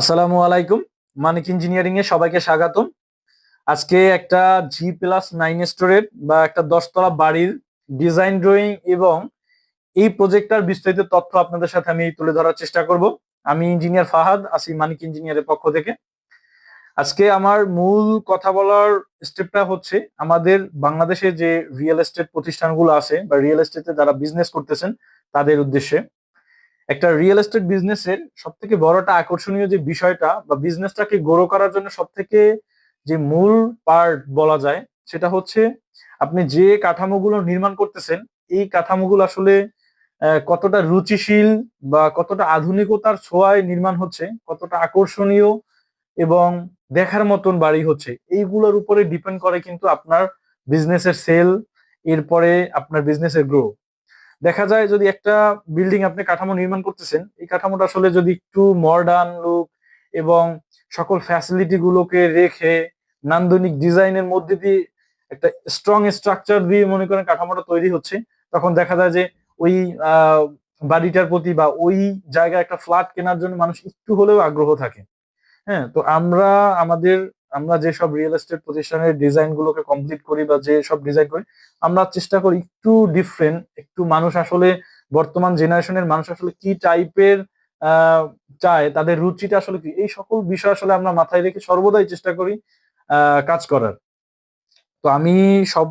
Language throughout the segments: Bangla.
আসসালামু আলাইকুম। মানিক ইঞ্জিনিয়ারিং এ সবাইকে স্বাগতম। আজকে একটা জি প্লাস নাইন স্টোরের বা একটা দশতলা বাড়ির ডিজাইন ড্রয়িং এবং এই প্রজেক্টটার বিস্তারিত তথ্য আপনাদের সাথে আমি তুলে ধরার চেষ্টা করব। আমি ইঞ্জিনিয়ার ফাহাদ আসি মানিক ইঞ্জিনিয়ারের পক্ষ থেকে। আজকে আমার মূল কথা বলার স্টেপটা হচ্ছে আমাদের বাংলাদেশে যে রিয়েল এস্টেট প্রতিষ্ঠানগুলো আছে বা রিয়েল এস্টেটে যারা বিজনেস করতেছেন, তাদের উদ্দেশ্যে। একটা রিয়েল এস্টেট বিজনেসের সব থেকে বড়টা আকর্ষণীয় যে বিষয়টা বা বিজনেসটাকে গ্রো করার জন্য সব থেকে যে মূল পার্ট বলা যায়, সেটা হচ্ছে আপনি যে কাঠামোগুলো নির্মাণ করতেছেন, এই কাঠামোগুলো আসলে কতটা রুচিশীল বা কতটা আধুনিকতার ছোঁয়ায় নির্মাণ হচ্ছে, কতটা আকর্ষণীয় এবং দেখার মতন বাড়ি হচ্ছে, এইগুলোর উপরে ডিপেন্ড করে কিন্তু আপনার বিজনেসের সেল এরপরে আপনার বিজনেসের গ্রো দেখা যায় যদি একটা বিল্ডিং আপনি কাঠামো নির্মাণ করতেছেন, এই কাঠামোটা আসলে যদি একটু মডার্ন লুক এবং সকল ফ্যাসিলিটি গুলোকে রেখে নান্দনিক ডিজাইনের মধ্যে দিয়ে একটা স্ট্রং স্ট্রাকচার দিয়ে মনে করেন কাঠামোটা তৈরি হচ্ছে, তখন দেখা যায় যে ওই বাড়িটার প্রতি বা ওই জায়গায় একটা ফ্ল্যাট কেনার জন্য মানুষ একটু হলেও আগ্রহ থাকে। হ্যাঁ তো আমরা আমাদের আমরা যেসব রিয়েল এস্টেট প্রতিষ্ঠানের ডিজাইন গুলোকে কমপ্লিট করি বা যে সব ডিজাইন করি, আমরা চেষ্টা করি একটু ডিফারেন্ট একটু মানুষ আসলে, বর্তমান জেনারেশনের মানুষ আসলে কি টাইপের চায়, তাদের রুচিটা আসলে কি? এই সকল বিষয় আসলে আমরা মাথায় রেখে সর্বদাই চেষ্টা করি কাজ করার। তো আমি সব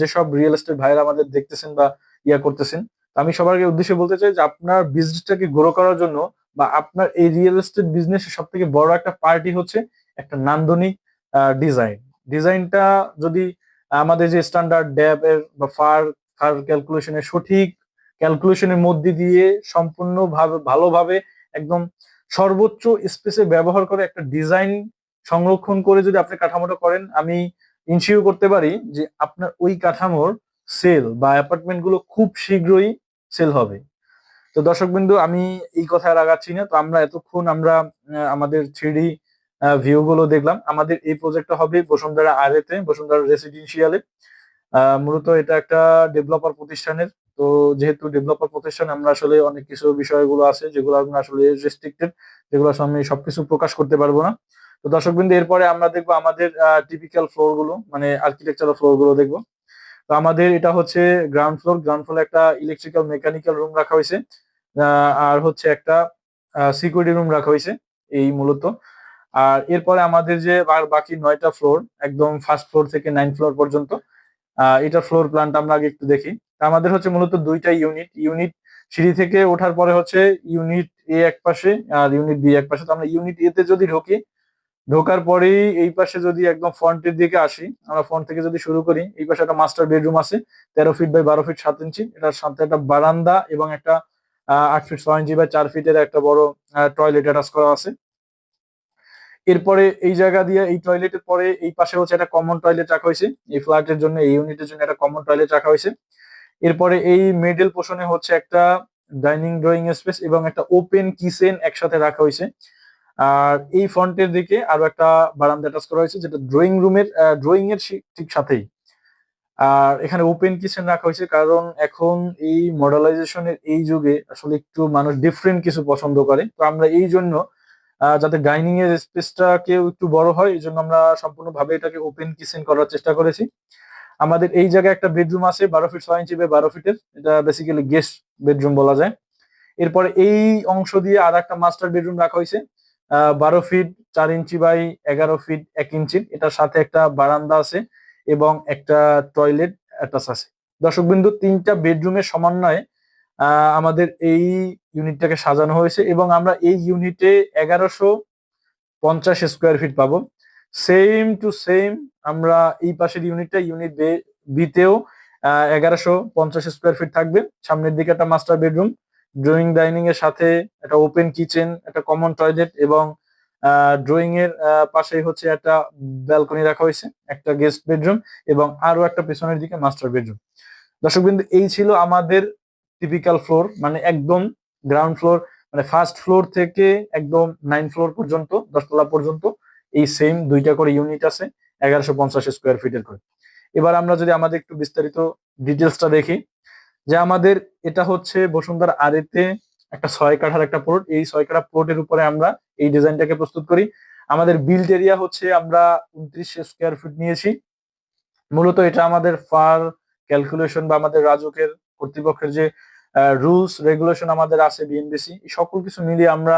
যেসব রিয়েল এস্টেট ভাইরা আমাদের দেখতেছেন বা ইয়া করতেছেন আমি সবার উদ্দেশ্যে বলতে চাই যে আপনার বিজনেসটাকে গ্রো করার জন্য বা আপনার এই রিয়েল এস্টেট বিজনেসের সব থেকে বড় একটা পার্টি হচ্ছে একটা নান্দনিক ডিজাইন ডিজাইনটা যদি আমাদের যে স্ট্যান্ডার্ড ড্যাব এর বা ফার ফার ক্যালকুলেশনের সঠিক ক্যালকুলেশনের মধ্যে দিয়ে সম্পূর্ণ ভাবে ভালোভাবে একদম সর্বোচ্চ স্পেসে ব্যবহার করে একটা ডিজাইন সংরক্ষণ করে যদি আপনি কাঠামোটা করেন, আমি ইনশিওর করতে পারি যে আপনার ওই কাঠামোর সেল বা অ্যাপার্টমেন্টগুলো খুব শীঘ্রই সেল হবে। তো দর্শক বিন্দু আমি এই কথা লাগাচ্ছি না। তো আমরা এতক্ষণ আমরা আমাদের থ্রি ভিউ গুলো দেখলাম। আমাদের এই প্রজেক্টটা হবে বসুন্ধরা আরেতে বসুন্ধরা রেসিডেন্সিয়ালে মূলত এটা একটা ডেভেলপার প্রতিষ্ঠানের। তো যেহেতু ডেভেলপার প্রতিষ্ঠান, আমরা আসলে অনেক কিছু বিষয়গুলো আছে যেগুলো আমরা আসলে রেস্ট্রিক্টেড যেগুলো আমি সবকিছু প্রকাশ করতে পারব না। তো দর্শক বিন্দু এরপরে আমরা দেখব আমাদের টিপিক্যাল ফ্লোরগুলো মানে আর্কিটেকচারাল ফ্লোরগুলো দেখব। তো আমাদের এটা হচ্ছে গ্রাউন্ড ফ্লোর গ্রাউন্ড ফ্লোরে একটা ইলেকট্রিক্যাল মেকানিক্যাল রুম রাখা হয়েছে। আর হচ্ছে একটা সিকিউরিটি রুম রাখা হয়েছে, এই মূলত। আর এরপরে আমাদের যে বাকি নয়টা ফ্লোর একদম ফার্স্ট ফ্লোর থেকে নাইন ফ্লোর পর্যন্ত এটা ফ্লোর প্ল্যানটা আমরা আগে একটু দেখি। আমাদের হচ্ছে মূলত দুইটা ইউনিট ইউনিট সিঁড়ি থেকে ওঠার পরে হচ্ছে ইউনিট এ এক পাশে আর ইউনিট বি এক পাশে। তো আমরা ইউনিট এ তে যদি ঢুকি, ঢোকার পরেই এই পাশে যদি একদম ফ্রন্টের দিকে আসি, আমরা ফ্রন্ট থেকে যদি শুরু করি, এই পাশে একটা মাস্টার বেডরুম আছে, তেরো ফিট বাই বারো ফিট সাত ইঞ্চি এটার সাথে একটা বারান্দা এবং একটা আট ফিট ছয় ইঞ্চি বাই চার ফিটের একটা বড় টয়লেট অ্যাটাচ করা আছে। এরপরে এই জায়গা দিয়ে এই টয়লেটের পরে এই পাশে হচ্ছে একটা কমন টয়লেট রাখা হয়েছে। এই ফ্ল্যাটের জন্য, এই ইউনিটের জন্য একটা কমন টয়লেট রাখা হয়েছে। এরপরে এই মিডল পোর্শনে হচ্ছে একটা ডাইনিং ড্রয়িং স্পেস এবং একটা ওপেন কিচেন একসাথে রাখা হয়েছে। আর এই ফ্রন্টের দিকে আরও একটা বারান্দা অ্যাটাচ করা হয়েছে, যেটা ড্রয়িং রুমের ড্রয়িং এর ঠিক সাথেই। আর এখানে ওপেন কিচেন রাখা হয়েছে কারণ এখন এই মডেলাইজেশনের এই যুগে আসলে একটু মানুষ ডিফারেন্ট কিছু পছন্দ করে। তো আমরা এই জন্য যাতে ডাইনিং এর স্পেসটাকেও একটু বড় হয়, এই জন্য আমরা সম্পূর্ণভাবে এটাকে ওপেন কিচেন করার চেষ্টা করেছি। আমাদের এই জায়গায় একটা বেডরুম আছে, বারো ফিট ছয় ইঞ্চি বারো ফিটের এটা বেসিক্যালি গেস্ট বেডরুম বলা যায়। এরপরে এই অংশ দিয়ে আর একটা মাস্টার বেডরুম রাখা হয়েছে বারো ফিট চার ইঞ্চি বাই এগারো ফিট এক ইঞ্চি এটার সাথে একটা বারান্দা আছে এবং একটা টয়লেট অ্যাটাচ আছে। দর্শক বিন্দু তিনটা বেডরুমের সমন্বয়ে আমাদের এই ইউনিটটাকে সাজানো হয়েছে এবং আমরা এই ইউনিটে এগারোশো পঞ্চাশ স্কোয়ার ফিট পাবো। সেম টু সেম আমরা এই পাশের ইউনিটটা ইউনিট বিতেও এগারোশো পঞ্চাশ স্কোয়ার ফিট থাকবে। সামনের দিকে একটা মাস্টার বেডরুম ড্রয়িং ডাইনিং এর সাথে একটা ওপেন কিচেন একটা কমন টয়লেট এবং ড্রয়িং এর পাশেই হচ্ছে একটা ব্যালকনি রাখা হয়েছে, একটা গেস্ট বেডরুম এবং আরও একটা পেছনের দিকে মাস্টার বেডরুম দর্শক বিন্দু এই ছিল আমাদের টিপিক্যাল ফ্লোর মানে একদম গ্রাউন্ড ফ্লোর মানে ফার্স্ট ফ্লোর থেকে একদম নাইন ফ্লোর পর্যন্ত, দশতলা পর্যন্ত, এই সেম দুইটা করে ইউনিট আছে, এগারোশো পঞ্চাশ স্কোয়ার ফিটের করে। এবার আমরা যদি আমাদের একটু বিস্তারিত ডিটেলসটা দেখি, যে আমাদের এটা হচ্ছে বসুন্ধরা আরেতে একটা ছয় কাঠার একটা প্লট এই ছয় কাঠা প্লটের উপরে আমরা এই ডিজাইনটাকে প্রস্তুত করি। আমাদের বিল্ড এরিয়া হচ্ছে আমরা উনত্রিশ স্কোয়ার ফিট নিয়েছি। মূলত এটা আমাদের ফার ক্যালকুলেশন বা আমাদের রাজকের কর্তৃপক্ষের যে রুলস রেগুলেশন আমাদের আছে বিএনবিসি সকল কিছু মিলিয়ে আমরা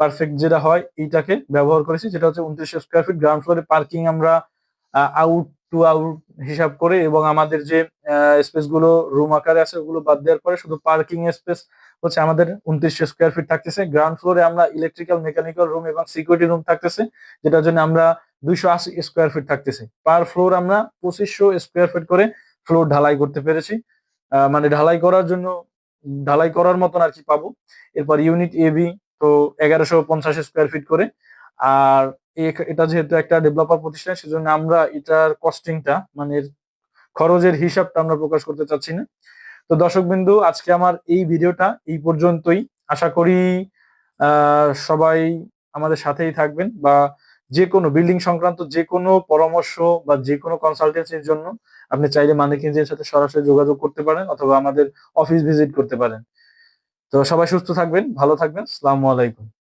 পারফেক্ট যেটা হয়, এইটাকে ব্যবহার করেছি, যেটা হচ্ছে উনত্রিশ স্কোয়ার ফিট গ্রাউন্ড ফ্লোরে পার্কিং আমরা আউট টু আউট হিসাব করে এবং আমাদের যে স্পেসগুলো রুম আকারে আছে, ওগুলো বাদ দেওয়ার পরে শুধু পার্কিং স্পেস হচ্ছে আমাদের উনত্রিশ স্কোয়ার ফিট থাকতেছে। গ্রাউন্ড ফ্লোরে আমরা ইলেকট্রিক্যাল মেকানিক্যাল রুম এবং সিকিউরিটি রুম থাকতেছে, যেটার জন্য আমরা দুইশো আশি স্কোয়ার ফিট থাকতেছে। পার ফ্লোর আমরা পঁচিশশো স্কোয়ার ফিট করে ফ্লোর ঢালাই করতে পেরেছি। মানে ঢালাই করার জন্য ঢালাই করার মতন আর কি পাবো। এরপর ইউনিট এ বি তো এগারোশো পঞ্চাশ স্কোয়ার ফিট করে। আর এটা যেহেতু একটা ডেভেলপার প্রতিষ্ঠান, সেজন্য আমরা এটার কস্টিংটা মানে খরচের হিসাবটা আমরা প্রকাশ করতে চাচ্ছি না। তো দর্শক বিন্দু, আজকে আমার এই ভিডিওটা এই পর্যন্তই। আশা করি সবাই আমাদের সাথেই থাকবেন বা যে কোনো বিল্ডিং সংক্রান্ত যে কোনো পরামর্শ বা যে কোনো কনসালটেন্সির জন্য আপনি চাইলে মানিক ইঞ্জিনের সাথে সরাসরি যোগাযোগ করতে পারেন অথবা আমাদের অফিস ভিজিট করতে পারেন। তো সবাই সুস্থ থাকবেন, ভালো থাকবেন। আসসালামু আলাইকুম।